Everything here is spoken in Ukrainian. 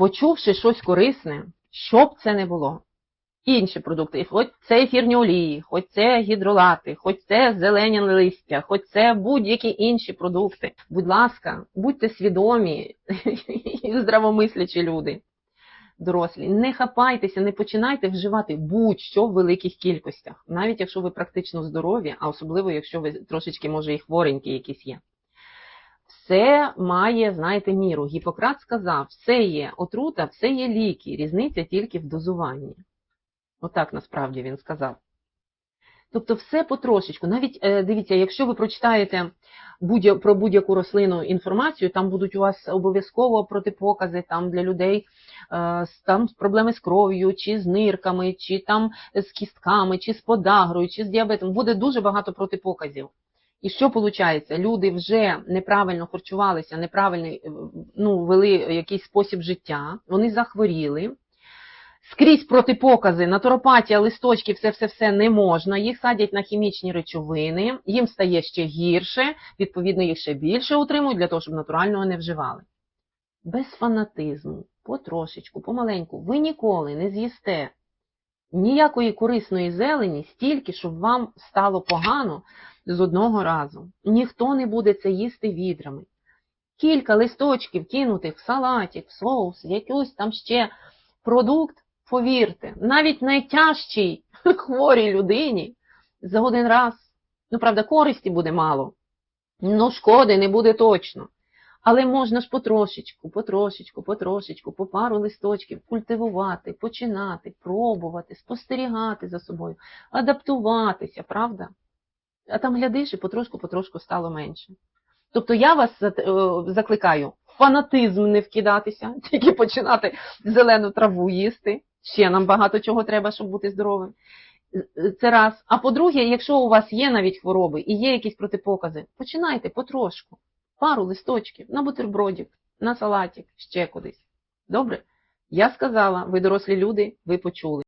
почувши щось корисне, що б це не було. Інші продукти, хоч це ефірні олії, хоч це гідролати, хоч це зелені листя, хоч це будь-які інші продукти. Будь ласка, будьте свідомі і здравомислячі люди, дорослі. Не хапайтеся, не починайте вживати будь-що в великих кількостях, навіть якщо ви практично здорові, а особливо, якщо ви трошечки, може, і хворенькі якісь є. Все має, знаєте, міру. Гіппократ сказав, все є отрута, все є ліки, різниця тільки в дозуванні. Отак насправді він сказав. Тобто все потрошечку. Навіть е, дивіться, якщо ви прочитаєте про будь-яку рослину інформацію, там будуть у вас обов'язково протипокази там для людей, е, там проблеми з кров'ю, чи з нирками, чи там з кістками, чи з подагрою, чи з діабетом. Буде дуже багато протипоказів. І що виходить? Люди вже неправильно харчувалися, неправильно е, ну, вели якийсь спосіб життя, вони захворіли. Скрізь протипокази, натуропатія, листочки, все-все-все не можна. Їх садять на хімічні речовини, їм стає ще гірше, відповідно, їх ще більше утримують для того, щоб натурального не вживали. Без фанатизму, потрошечку, помаленьку, ви ніколи не з'їсте ніякої корисної зелені стільки, щоб вам стало погано з одного разу. Ніхто не буде це їсти відрами. Кілька листочків кинутих в салатик, в соус, якийсь там ще продукт, повірте, навіть найтяжчій хворій людині за один раз, ну правда, користі буде мало, ну шкоди не буде точно. Але можна ж потрошечку, потрошечку, потрошечку, по пару листочків культивувати, починати, пробувати, спостерігати за собою, адаптуватися, правда? А там глядиш і потрошку-потрошку стало менше. Тобто я вас е, закликаю фанатизм не вкидатися, тільки починати зелену траву їсти. Ще нам багато чого треба, щоб бути здоровим. Е, Це раз. А по-друге, якщо у вас є навіть хвороби і є якісь протипокази, починайте потрошку. Пару листочків на бутербродик, на салатик, ще кудись. Добре? Я сказала, ви дорослі люди, ви почули.